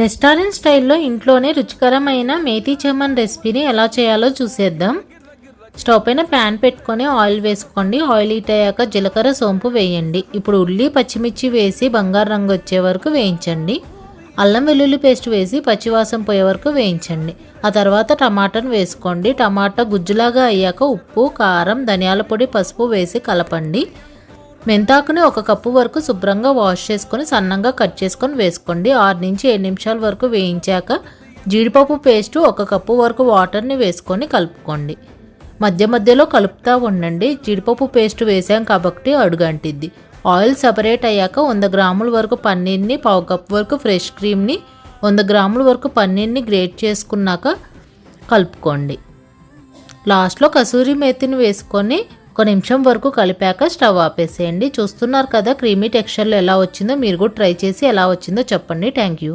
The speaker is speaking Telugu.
రెస్టారెంట్ స్టైల్లో ఇంట్లోనే రుచికరమైన మేతి చమన్ రెసిపీని ఎలా చేయాలో చూసేద్దాం. స్టవ్ పైన ప్యాన్ పెట్టుకొని ఆయిల్ వేసుకోండి. ఆయిల్ హీట్ అయ్యాక జీలకర్ర సోంపు వేయండి. ఇప్పుడు ఉల్లి పచ్చిమిర్చి వేసి బంగారు రంగు వచ్చే వరకు వేయించండి. అల్లం వెల్లుల్లి పేస్ట్ వేసి పచ్చివాసం పోయే వరకు వేయించండి. ఆ తర్వాత టమాటాను వేసుకోండి. టమాటా గుజ్జులాగా అయ్యాక ఉప్పు కారం ధనియాల పొడి పసుపు వేసి కలపండి. మెంతాకుని ఒక కప్పు వరకు శుభ్రంగా వాష్ చేసుకొని సన్నంగా కట్ చేసుకొని వేసుకోండి. ఆరు నుంచి ఏడు నిమిషాల వరకు వేయించాక జీడిపప్పు పేస్ట్ ఒక కప్పు వరకు వాటర్ని వేసుకొని కలుపుకోండి. మధ్య మధ్యలో కలుపుతూ ఉండండి. జీడిపప్పు పేస్ట్ వేసాం కాబట్టి అడుగంటిద్ది. ఆయిల్ సపరేట్ అయ్యాక వంద గ్రాముల వరకు పన్నీర్ని పావు కప్పు వరకు ఫ్రెష్ క్రీమ్ని వంద గ్రాముల వరకు పన్నీర్ని గ్రేట్ చేసుకున్నాక కలుపుకోండి. లాస్ట్లో కసూరి మేతిని వేసుకొని ఒక నిమిషం వరకు కలిపాక స్టవ్ ఆపేసేయండి. చూస్తున్నారు కదా క్రీమీ టెక్స్చర్లో ఎలా వచ్చిందో మీరు కూడా ట్రై చేసి ఎలా వచ్చిందో చెప్పండి. Thank you